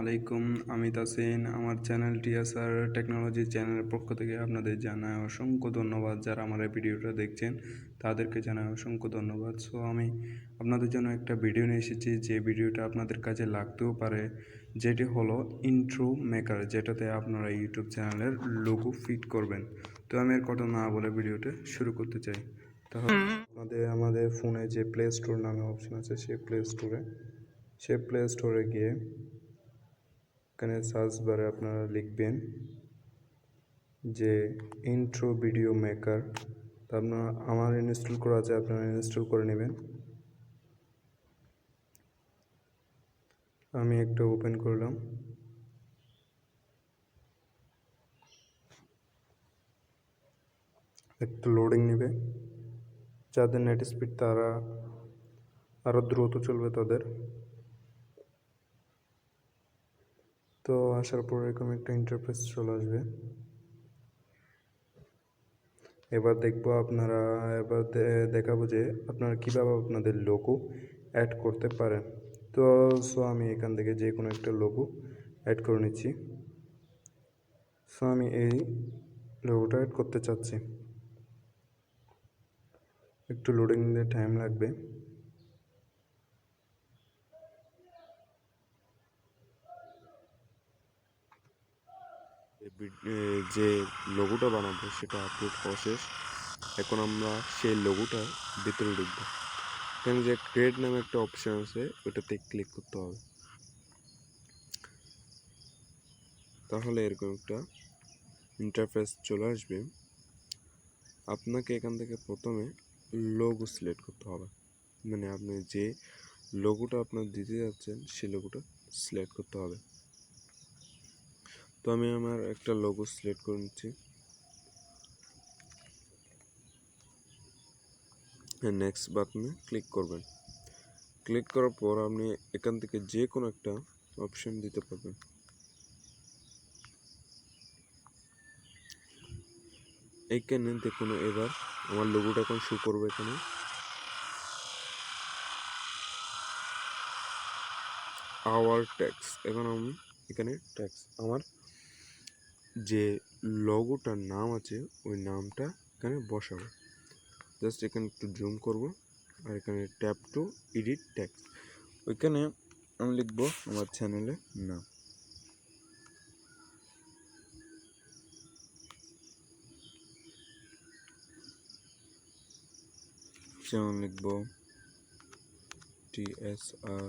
আলাইকুম, আমি তাসিন। আমার চ্যানেল টিএসআর টেকনোলজি চ্যানেলের পক্ষ থেকে আপনাদের জানায় অসংখ্য ধন্যবাদ যারা আমার এই ভিডিওটা দেখছেন। তাদেরকে জানায় অসংখ্য ধন্যবাদ। সো আমি আপনাদের জন্য একটা ভিডিও নিয়ে এসেছি, যে ভিডিওটা আপনাদের কাছে লাগতেও পারে, যেটি হলো ইন্ট্রো মেকার যেটাতে আপনারা ইউটিউব চ্যানেলের লোগো ফিট করবেন। তো, আমি এর কথা না বলে ভিডিওটা শুরু করতে চাই। তাহলে আমাদের আমাদের ফোনে যে প্লে স্টোর নামে অপশন আছে সেই প্লে স্টোরে সে প্লে স্টোরে গিয়ে এখানে সার্চ বারে আপনারা লিখবেন যে ইন্ট্রো ভিডিও মেকার তা আপনার আমার ইনস্টল করা আছে, আপনারা ইনস্টল করে নেবেন। আমি একটা ওপেন করলাম। একটু লোডিং নেবে। যাদের নেট স্পিড তারা আরও দ্রুত চলবে তাদের। তো আসার পর এরকম একটা ইন্টারফেস চলে আসবে। এবার দেখব আপনারা, এবার দেখাবো যে আপনারা কীভাবে আপনাদের লোগো অ্যাড করতে পারেন। তো সো আমি এখান থেকে যে কোনো একটা লোগো অ্যাড করে নিচ্ছি। সো আমি এই লোগোটা অ্যাড করতে চাচ্ছি। একটু লোডিং নিতে টাইম লাগবে এ ভিড- এ যে লোগোটা বানাবো সেটা আপলোড শেষ। এখন আমরা সেই লোগোটার ভিতরে ঢুকবো। এখানে যে ক্রিয়েট নামে একটা অপশান আছে, ওটাতে ক্লিক করতে হবে। তাহলে এরকম একটা ইন্টারফেস চলে আসবে। আপনাকে এখান থেকে প্রথমে লোগো সিলেক্ট করতে হবে। মানে আপনি যে লোগোটা আপনার দিতে যাচ্ছেন সেই লোগোটা সিলেক্ট করতে হবে। তো আমি আমার একটা লোগো সিলেক্ট করে নিচ্ছি। নেক্সট বাটনে ক্লিক করবেন। ক্লিক করার পর আপনি এখান থেকে যে কোনো একটা অপশন দিতে পারবেন। এইখানে দেখুন এবার আমার লোগোটা এখন শো করবে এখানে। আওয়ার ট্যাক্স এখন আমি এখানে ট্যাক্স আমার যে লোগোটার নাম আছে, ওই নামটা এখানে বসাবো। জাস্ট এখানে একটু জুম করব, আর এখানে ট্যাপ টু এডিট ট্যাক্স ওইখানে আমি লিখব আমার চ্যানেলের নাম। যেমন লিখব টিএসআর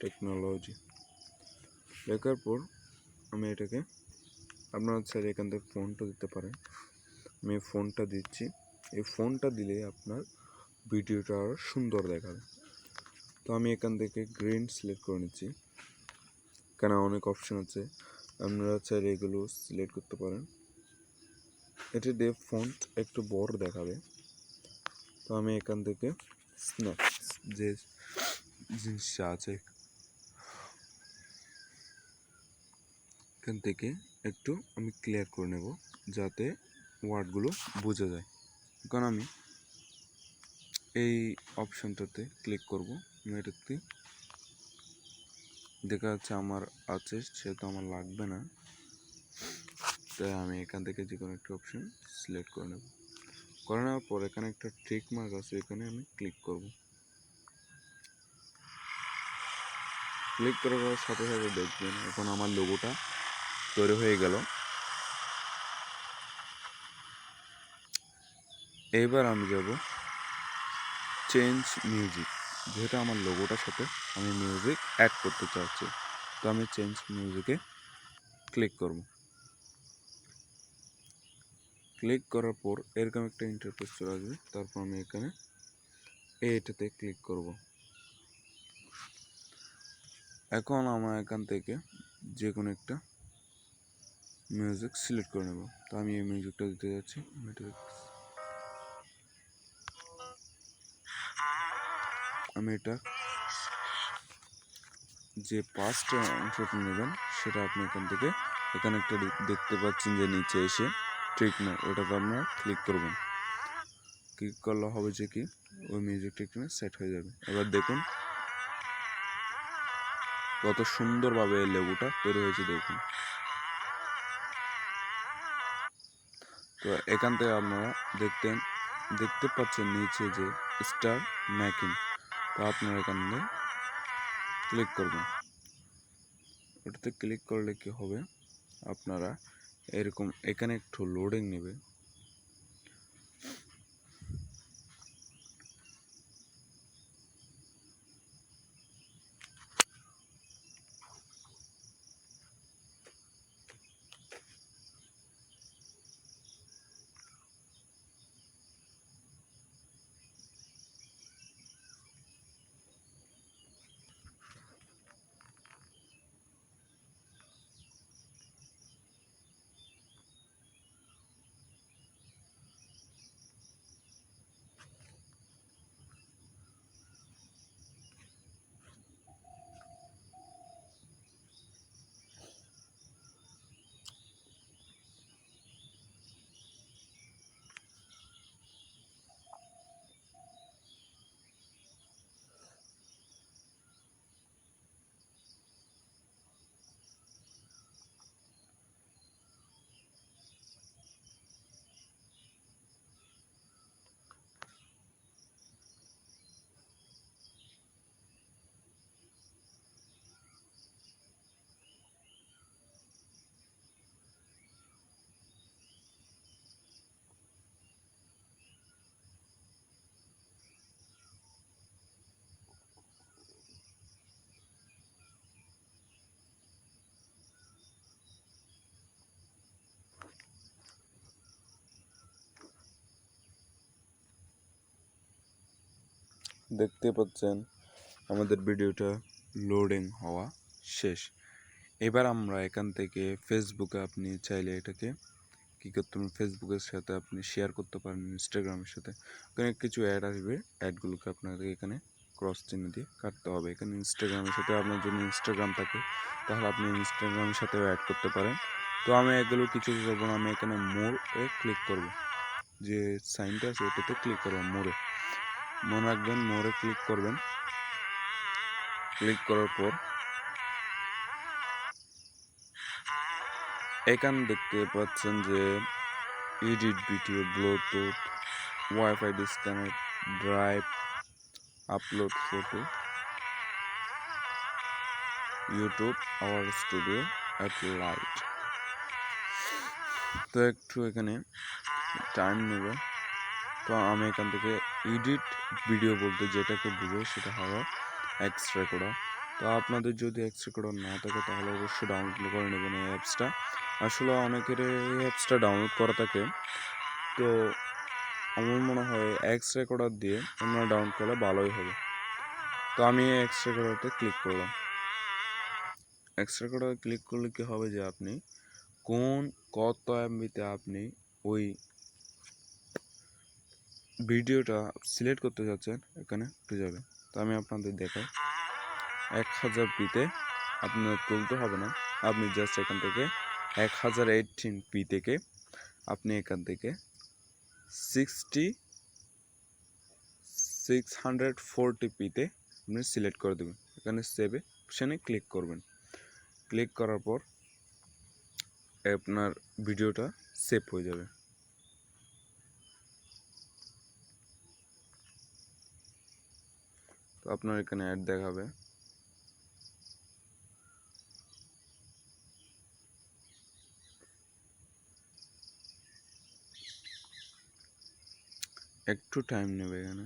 টেকনোলজি লেখার পর আমি এটাকে আপনারা চাইলে এখান থেকে ফোনটা দিতে পারেন। আমি ফোনটা দিচ্ছি। এই ফোনটা দিলে আপনার ভিডিওটা আরও সুন্দর দেখাবে। তো আমি এখান থেকে গ্রিন সিলেক্ট করে নিচ্ছি। কেন অনেক অপশন আছে। আপনারা চাইলে এগুলো সিলেক্ট করতে পারেন। এটা দিয়ে ফন্ট একটু বড় দেখাবে। তো আমি এখান থেকে স্ন্যাপস যে জিনিসটা আছে এখান থেকে একটু আমি ক্লিয়ার করে নেব যাতে ওয়ার্ডগুলো বোঝা যায়। কারণ আমি এই অপশানটাতে ক্লিক করব। আমি এটাতে দেখা যাচ্ছে আমার আছে, সেহেতু আমার লাগবে না। তাই আমি এখান থেকে যে কোনো একটা অপশান সিলেক্ট করে নেব। করে নেওয়ার পর এখানে একটা ট্রিক মার্ক আছে এখানে আমি ক্লিক করব। ক্লিক করার সাথে সাথে দেখবেন এখন আমার লোগোটা তৈরি হয়ে গেল। এইবার আমি যাব চেঞ্জ মিউজিক যেহেতু আমার লোগোটার সাথে আমি মিউজিক অ্যাড করতে চাচ্ছি, তো আমি চেঞ্জ মিউজিকে ক্লিক করব। ক্লিক করার পর এরকম একটা ইন্টারফেস চলে আসবে, তারপর আমি এখানে এটাতে ক্লিক করব। এখন আমার এখান থেকে যে কোনো একটা মিউজিক সিলেক্ট করে নেব। তো আমি এই মিউজিকটা দিতে যাচ্ছি আমি এটা যে পাঁচটা অংশটা নেবেন, সেটা আপনি এখান থেকে এখানে একটা দেখতে পাচ্ছেন যে নিচে এসে ট্রিক না ওটাতে আপনারা ক্লিক করবেন। ক্লিক করলে হবে যে কি, ওই মিউজিকটা এখানে সেট হয়ে যাবে। এবার দেখুন, কত সুন্দরভাবে এই লেবুটা তৈরি হয়েছে দেখুন। তো এখান থেকে আপনারা দেখতেন দেখতে পাচ্ছেন নিচে যে স্টার ম্যাকিং তো আপনারা এখান থেকে ক্লিক করবেন। ওটাতে ক্লিক করলে কি হবে? আপনারা এরকম এখানে একটু লোডিং নেবে। দেখতে পাচ্ছেন আমাদের ভিডিওটা লোডিং হওয়া শেষ। এবার আমরা এখান থেকে ফেসবুকে আপনি চাইলে এটাকে কী করতে পারেন ফেসবুকের সাথে আপনি শেয়ার করতে পারেন ইনস্টাগ্রামের সাথে। ওখানে কিছু অ্যাড আসবে অ্যাডগুলোকে আপনাদের এখানে ক্রস চিহ্ন দিয়ে কাটতে হবে। এখানে ইনস্টাগ্রামের সাথে আপনার যদি ইনস্টাগ্রাম থাকে, তাহলে আপনি ইনস্টাগ্রামের সাথেও অ্যাড করতে পারেন। তো আমি এগুলো কিছু করব না, আমি এখানে মোর এ ক্লিক করব। যে সাইনটা আছে ওটাতে ক্লিক করব মোড়ে মনে রাখবেন, মোড়ে ক্লিক করবেন। ক্লিক করার পর এখান দেখতে পাচ্ছেন যে edit video bluetooth wifi disconnect drive upload photo YouTube our studio at light তো একটু এখানে টাইম নেবে। তো আমি এখান থেকে এডিট ভিডিও বলতে যেটাকে বুঝো সেটা হলো এক্স রেকর্ডার তো আপনাদের যদি এক্স রেকর্ডার না থাকে তাহলে অবশ্যই ডাউনলোড করে নেবেন এই অ্যাপসটা আসলে অনেকের এই অ্যাপসটা ডাউনলোড করা থাকে। তো আমার মনে হয় এক্স রেকর্ডার দিয়ে আপনারা ডাউনলোড করলে ভালোই হবে। তো আমি এক্স রেকর্ডারতে ক্লিক করলাম। এক্স রেকর্ডার ক্লিক করলে কী হবে যে আপনি কোন কত এমবিতে আপনি ওই ভিডিওটা সিলেক্ট করতে যাচ্ছেন এখানে উঠে যাবে। তো আমি আপনাদের দেখাই। এক হাজার পিতে আপনার তুলতে হবে না। আপনি জাস্ট এখান থেকে এক হাজার এইটিন পি থেকে আপনি এখান থেকে সিক্সটি সিক্স হান্ড্রেড ফোরটি পিতে আপনি সিলেক্ট করে দেবেন। এখানে সেভে অপশানে ক্লিক করবেন। ক্লিক করার পর আপনার ভিডিওটা সেভ হয়ে যাবে। তো আপনার এখানে অ্যাড দেখাবে। একটু টাইম নেবে এখানে।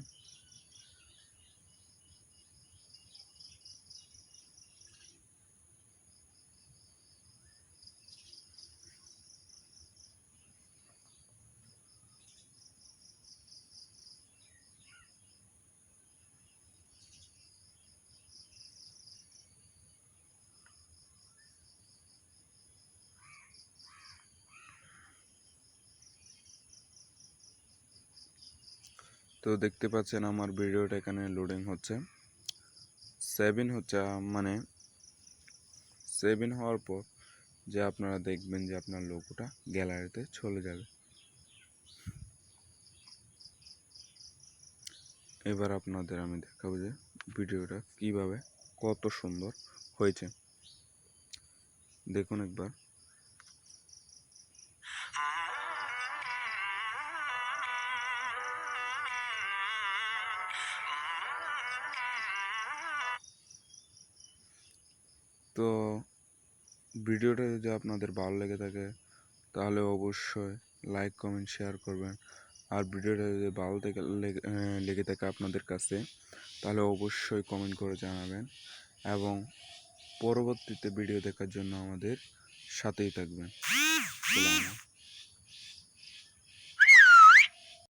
তো দেখতে পাচ্ছেন আমার ভিডিওটা এখানে লোডিং হচ্ছে। সেভেন হচ্ছে মানে সেভেন হওয়ার পর যে আপনারা দেখবেন যে আপনার লোগোটা গ্যালারিতে চলে যাবে। এবার আপনাদের আমি দেখাবো যে ভিডিওটা কীভাবে কত সুন্দর হয়েছে। দেখুন একবার। তো ভিডিওটা যদি আপনাদের ভালো লেগে থাকে, তাহলে অবশ্যই লাইক কমেন্ট শেয়ার করবেন আর ভিডিওটা যদি ভালো থেকে লেগে থাকে আপনাদের কাছে, তাহলে অবশ্যই কমেন্ট করে জানাবেন এবং পরবর্তীতে ভিডিও দেখার জন্য আমাদের সাথেই থাকবেন।